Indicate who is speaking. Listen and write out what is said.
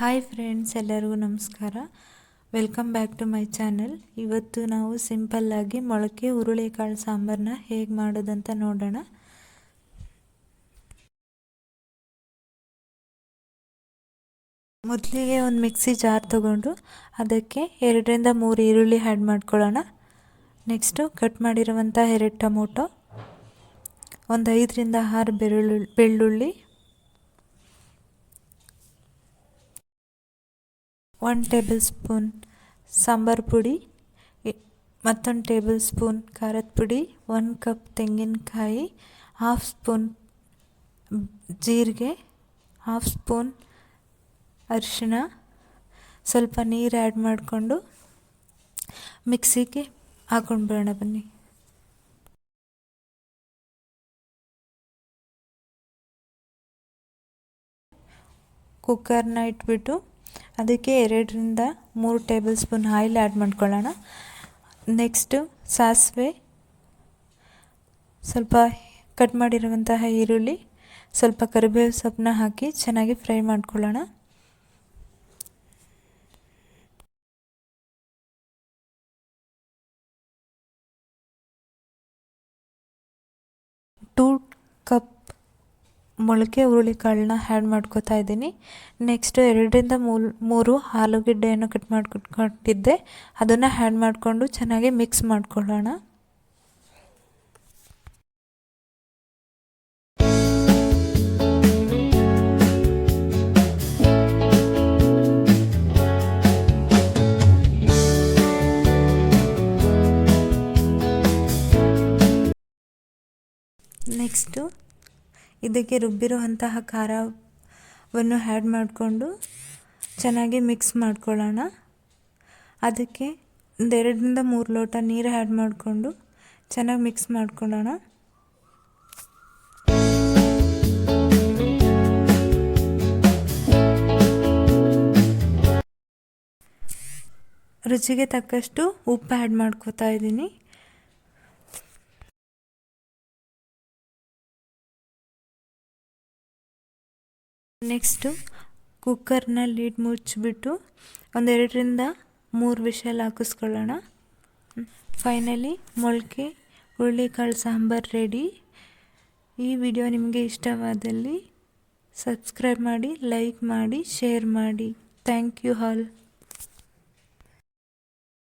Speaker 1: Hi friends ಎಲ್ಲರಿಗೂ ನಮಸ್ಕಾರ. Welcome back to my channel ಇವತ್ತು ನಾವು ಸಿಂಪಲ್ಲಾಗಿ ಮೊಳಕೆ ಹುರುಳಿಕಾಳು ಸಾಂಬಾರನ್ನ ಹೇಗೆ ಮಾಡೋದಂತ ನೋಡೋಣ. ಮೊದಲಿಗೆ ಒಂದು ಮಿಕ್ಸಿ ಜಾರ್ ತಗೊಂಡು ಅದಕ್ಕೆ ಎರಡರಿಂದ ಮೂರು ಈರುಳ್ಳಿ ಆ್ಯಡ್ ಮಾಡ್ಕೊಳ್ಳೋಣ. ನೆಕ್ಸ್ಟು ಕಟ್ ಮಾಡಿರುವಂಥ ಎರಡು ಟೊಮೊಟೊ, ಒಂದು ಐದರಿಂದ ಆರು ಬೆಳ್ಳುಳ್ಳಿ ಬೆಳ್ಳುಳ್ಳಿ ಒನ್ ಟೇಬಲ್ ಸ್ಪೂನ್ ಸಾಂಬಾರು ಪುಡಿ ಮತ್ತೊಂದು ಟೇಬಲ್ ಸ್ಪೂನ್ ಖಾರದ ಪುಡಿ ಒಂದು ಕಪ್ ತೆಂಗಿನಕಾಯಿ ಹಾಫ್ ಸ್ಪೂನ್ ಜೀರಿಗೆ ಹಾಫ್ ಸ್ಪೂನ್ ಅರಿಶಿಣ. ಸ್ವಲ್ಪ ನೀರು ಆ್ಯಡ್ ಮಾಡಿಕೊಂಡು ಮಿಕ್ಸಿಗೆ ಹಾಕೊಂಡು ಬರೋಣ ಬನ್ನಿ. ಕುಕ್ಕರ್ನ ಇಟ್ಬಿಟ್ಟು ಅದಕ್ಕೆ ಎರಡರಿಂದ ಮೂರು ಟೇಬಲ್ ಸ್ಪೂನ್ ಆಯಿಲ್ ಆ್ಯಡ್ ಮಾಡ್ಕೊಳ್ಳೋಣ. ನೆಕ್ಸ್ಟು ಸಾಸಿವೆ. ಸ್ವಲ್ಪ ಕಟ್ ಮಾಡಿರುವಂತಹ ಈರುಳ್ಳಿ, ಸ್ವಲ್ಪ ಕರಿಬೇವು ಸೊಪ್ಪನ್ನ ಹಾಕಿ ಚೆನ್ನಾಗಿ ಫ್ರೈ ಮಾಡ್ಕೊಳ್ಳೋಣ ಟೂ ಕಪ್ ಮೊಳಕೆ ಹುರುಳಿಕಾಳನ್ನ ಆ್ಯಡ್ ಮಾಡ್ಕೋತಾ ಇದ್ದೀನಿ. ನೆಕ್ಸ್ಟು ಎರಡರಿಂದ ಮೂರು ಮೂರು ಆಲೂಗೆಡ್ಡೆಯನ್ನು ಕಟ್ ಮಾಡ್ಕೊಟ್ಟಿದ್ದೆ ಅದನ್ನು ಹ್ಯಾಡ್ ಮಾಡಿಕೊಂಡು ಚೆನ್ನಾಗಿ ಮಿಕ್ಸ್ ಮಾಡ್ಕೊಳ್ಳೋಣ. ನೆಕ್ಸ್ಟು ಇದಕ್ಕೆ ರುಬ್ಬಿರುವಂತಹ ಖಾರವನ್ನು ಹ್ಯಾಡ್ ಮಾಡಿಕೊಂಡು ಚೆನ್ನಾಗಿ ಮಿಕ್ಸ್ ಮಾಡ್ಕೊಳ್ಳೋಣ. ಅದಕ್ಕೆ ಒಂದೆರಡರಿಂದ ಮೂರು ಲೋಟ ನೀರು ಹ್ಯಾಡ್ ಮಾಡಿಕೊಂಡು ಚೆನ್ನಾಗಿ ಮಿಕ್ಸ್ ಮಾಡ್ಕೊಳ್ಳೋಣ. ರುಚಿಗೆ ತಕ್ಕಷ್ಟು ಉಪ್ಪು ಆ್ಯಡ್ ಮಾಡ್ಕೋತಾ ಇದ್ದೀನಿ. ನೆಕ್ಸ್ಟು ಕುಕ್ಕರ್ನ ಲೀಡ್ ಮುಚ್ಚಿಬಿಟ್ಟು ಒಂದೆರಡರಿಂದ ಮೂರು ವಿಷಲ್ ಹಾಕಿಸ್ಕೊಳ್ಳೋಣ. ಫೈನಲಿ ಮೊಳಕೆ ಹುರುಳಿಕಾಳು ಸಾಂಬಾರು ರೆಡಿ ಈ ವಿಡಿಯೋ ನಿಮಗೆ ಇಷ್ಟವಾದಲ್ಲಿ ಸಬ್ಸ್ಕ್ರೈಬ್ ಮಾಡಿ ಲೈಕ್ ಮಾಡಿ ಶೇರ್ ಮಾಡಿ. Thank you all